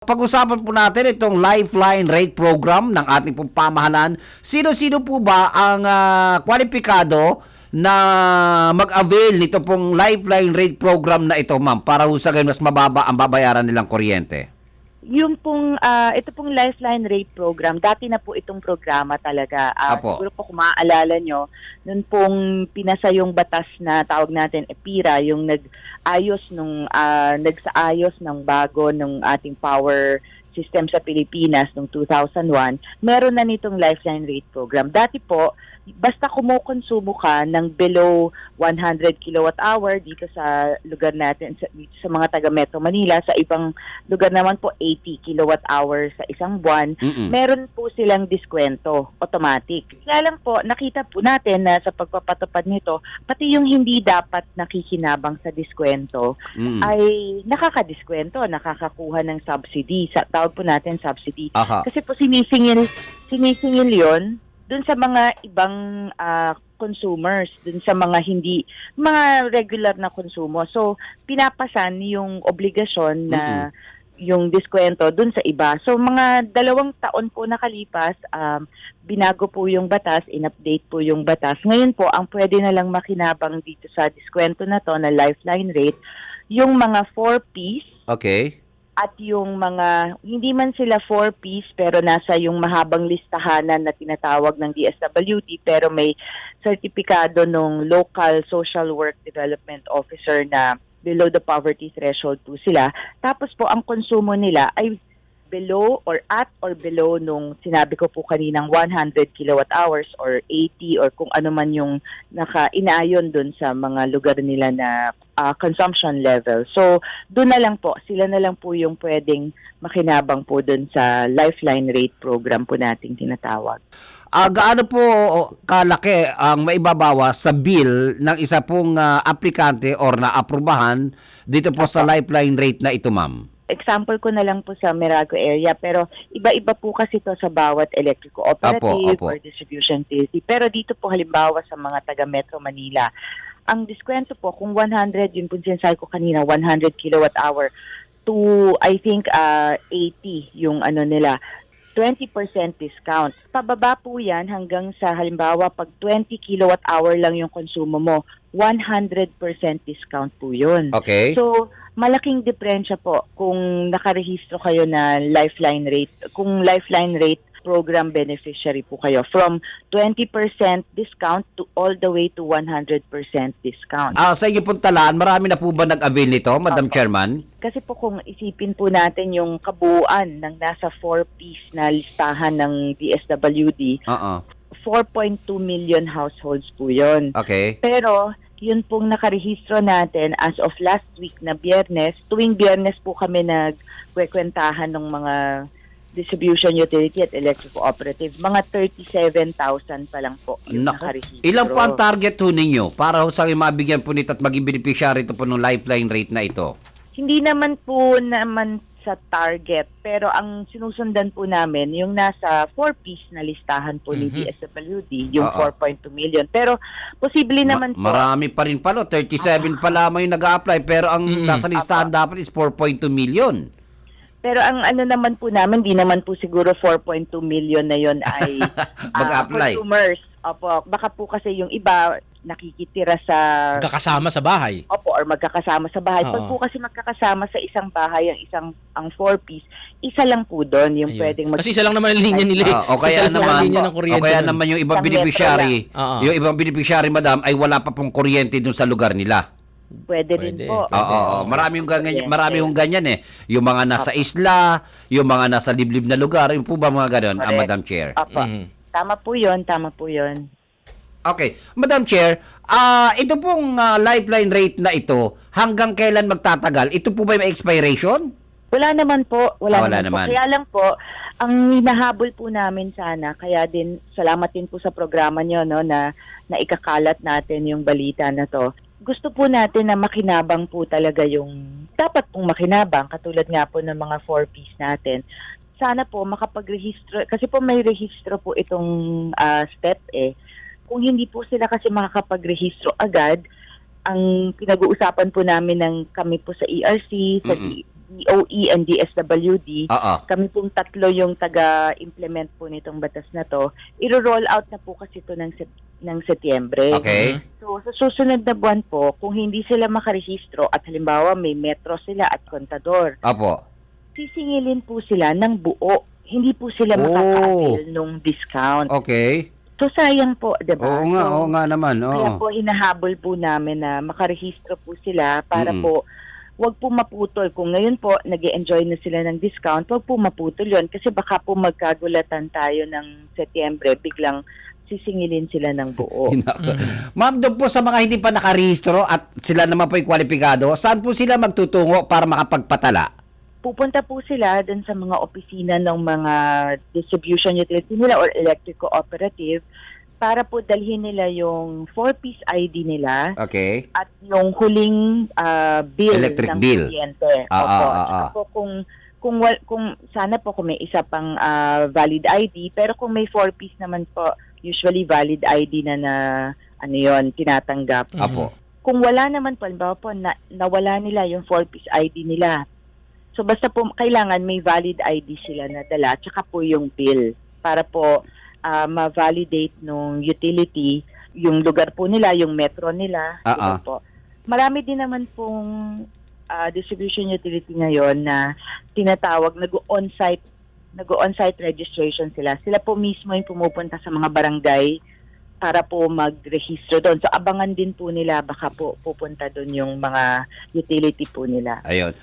Pag-usapan po natin itong Lifeline Rate Program ng ating pong pamahalaan. Sino-sino po ba ang ah, kwalipikado na mag-avail nito pong Lifeline Rate Program na ito, ma'am, para ho sa mas mababa ang babayaran nilang kuryente? Yung pong, ah, ito pong Lifeline Rate Program, dati na po itong programa talaga. Apo. siguro po kung maaalala nyo, nun pong pinasa yung batas na tawag natin EPIRA, yung nag-ayos nung, ah, nagsaayos ng bago ng ating power system sa Pilipinas noong 2001, meron na nitong Lifeline Rate Program. Dati po, basta kumukonsumo ka ng below 100 kilowatt hour dito sa lugar natin, sa, dito sa mga taga Metro Manila, sa ibang lugar naman po 80 kilowatt hour sa isang buwan, Mm-mm. meron po silang diskwento automatic. Kaya lang po, nakita po natin na sa pagpapatupad nito, pati yung hindi dapat nakikinabang sa diskwento Mm-mm. ay nakakadiskwento, nakakakuha ng subsidy. Sa, tawag po natin subsidy. Aha. Kasi po sinisingil, sinisingil yon dun sa mga ibang ah, consumers, dun sa mga hindi, mga regular na konsumo. So, pinapasan yung obligasyon na yung diskwento dun sa iba. So, mga dalawang taon po nakalipas, um, binago po yung batas, in-update po yung batas. Ngayon po, ang pwede na lang makinabang dito sa diskwento na to, na lifeline rate, yung mga 4Ps, Okay. At yung mga, hindi man sila 4Ps pero nasa yung mahabang listahanan na tinatawag ng DSWD pero may sertipikado ng local social work development officer na below the poverty threshold po sila. Tapos po ang konsumo nila ay below or at or below nung sinabi ko po kaninang 100 kilowatt hours or 80 or kung ano man yung naka-inaayon dun sa mga lugar nila na ah, consumption level. So, doon na lang po, sila na lang po yung pwedeng makinabang po dun sa lifeline rate program po nating tinatawag. Ah, gaano po kalaki ang maibabawas sa bill ng isa pong ah, aplikante or naaprubahan dito po sa Lifeline Rate na ito, ma'am? Example ko na lang po sa Mirago area pero iba-iba po kasi to sa bawat electric cooperative Apo, apo. or distribution utility. Pero dito po halimbawa sa mga taga Metro Manila, ang diskwento po kung 100, yun po sinasabi ko kanina, 100 kilowatt hour to I think uh, 80 yung ano nila. 20% discount. Pababa po yan hanggang sa halimbawa pag 20 kilowatt hour lang yung konsumo mo, 100% discount po yun. Okay. So, malaking diferensya po kung nakarehistro kayo na lifeline rate, kung lifeline rate program beneficiary po kayo from 20% discount to all the way to 100% discount. Ah, sa inyo pong talaan, marami na po ba nag-avail nito, Madam Opo. Chairman? Kasi po kung isipin po natin yung kabuuan ng nasa 4-piece na listahan ng DSWD, Oo. 4.2 million households po yon. Okay. Pero yun pong nakarehistro natin as of last week na biyernes, tuwing biyernes po kami nagkwekwentahan ng mga distribution utility at electric cooperative. Mga 37,000 pa lang po yung Naku, nakarehistro. ilan po ang target ho ninyo para ho sa mabigyan po nito at maging beneficiary ito po ng lifeline rate na ito? Hindi naman po naman sa target, pero ang sinusundan po namin yung nasa 4-piece na listahan po ni Mhm. DSWD, yung Oo. 4.2 million. Pero posible Ma- naman po, marami pa rin pala, 37 pa lamang yung nag-a-apply pero ang Mm. nasa listahan dapat is 4.2 million. Pero ang ano naman po namin, di naman po siguro 4.2 million na yon ay Mag-apply. consumers. Opo, baka po kasi yung iba nakikitira sa Kakasama sa bahay. Opo, or magkakasama sa bahay. Pag Oo. po kasi magkakasama sa isang bahay, ang isang ang four piece, isa lang po doon yung Ayun. pwedeng mag Kasi isa lang naman ang linya nila. eh. Ah, o kaya lang naman, linya ng o kuryente. kaya nun. naman yung ibang Isang metro beneficiary, Oo. yung ibang beneficiary madam ay wala pa pong kuryente dun sa lugar nila. pwede, rin Pwede. po. Oo, oo, oo. marami yung ganyan, Kuryente. marami yung ganyan eh. Yung mga nasa isla, yung mga nasa liblib na lugar, yung po ba mga ganun, ah, Correct. Madam Chair? Opo. Mhm. Tama po yun, tama po yun. Okay, Madam Chair, ah ito pong ah, lifeline rate na ito, hanggang kailan magtatagal? Ito po ba may expiration? Wala naman po, Ah, wala, wala naman, naman. po. Kaya lang po, ang hinahabol po namin sana, kaya din, salamat din po sa programa nyo, no, na, na ikakalat natin yung balita na to. Gusto po natin na makinabang po talaga yung, dapat pong makinabang, katulad nga po ng mga 4Ps natin. Sana po makapag-rehistro, kasi po may rehistro po itong ah, step eh. Kung hindi po sila kasi makakapag-rehistro agad, ang pinag-uusapan po namin ng kami po sa ERC, sa Mm-mm. DOE and DSWD, Oo. kami pong tatlo yung taga-implement po nitong batas na to. Iro-roll out na po kasi ito ng, Sep- ng Setyembre. Okay. So, sa susunod na buwan po, kung hindi sila makarehistro at halimbawa may metro sila at kontador, Opo. sisingilin po sila ng buo. Hindi po sila Oh. makaka-avail nung discount. Okay. So, sayang po, di ba? Oo nga, So, oo nga naman. Kaya Oo. po hinahabol po namin na makarehistro po sila para Mm. po wag po maputol. Kung ngayon po nag enjoy na sila ng discount, wag po maputol yon kasi baka po magkagulatan tayo ng Setyembre, biglang sisingilin sila ng buo. Ma'am, doon po sa mga hindi pa nakarehistro at sila naman po yung kwalipikado, saan po sila magtutungo para makapagpatala? Pupunta po sila dun sa mga opisina ng mga distribution utility nila or electric cooperative para po dalhin nila yung 4-piece ID nila Okay. at yung huling ah, bill Electric ng bill. kuryente. Ah, Opo. ah, ah, ah. po kung kung wal- kung sana po kung may isa pang ah, valid ID pero kung may four piece naman po usually valid ID na na ano yon tinatanggap. Mm. Apo. Kung wala naman po halimbawa po na, nawala nila yung four piece ID nila. So basta po kailangan may valid ID sila na dala tsaka po yung bill para po ah, ma-validate nung utility yung lugar po nila, yung metro nila. Ah. po. Marami din naman pong ah, distribution utility ngayon na tinatawag nag-on-site nag-on-site registration sila. Sila po mismo yung pumupunta sa mga barangay para po mag-register doon. So abangan din po nila baka po pupunta doon yung mga utility po nila. Ayun.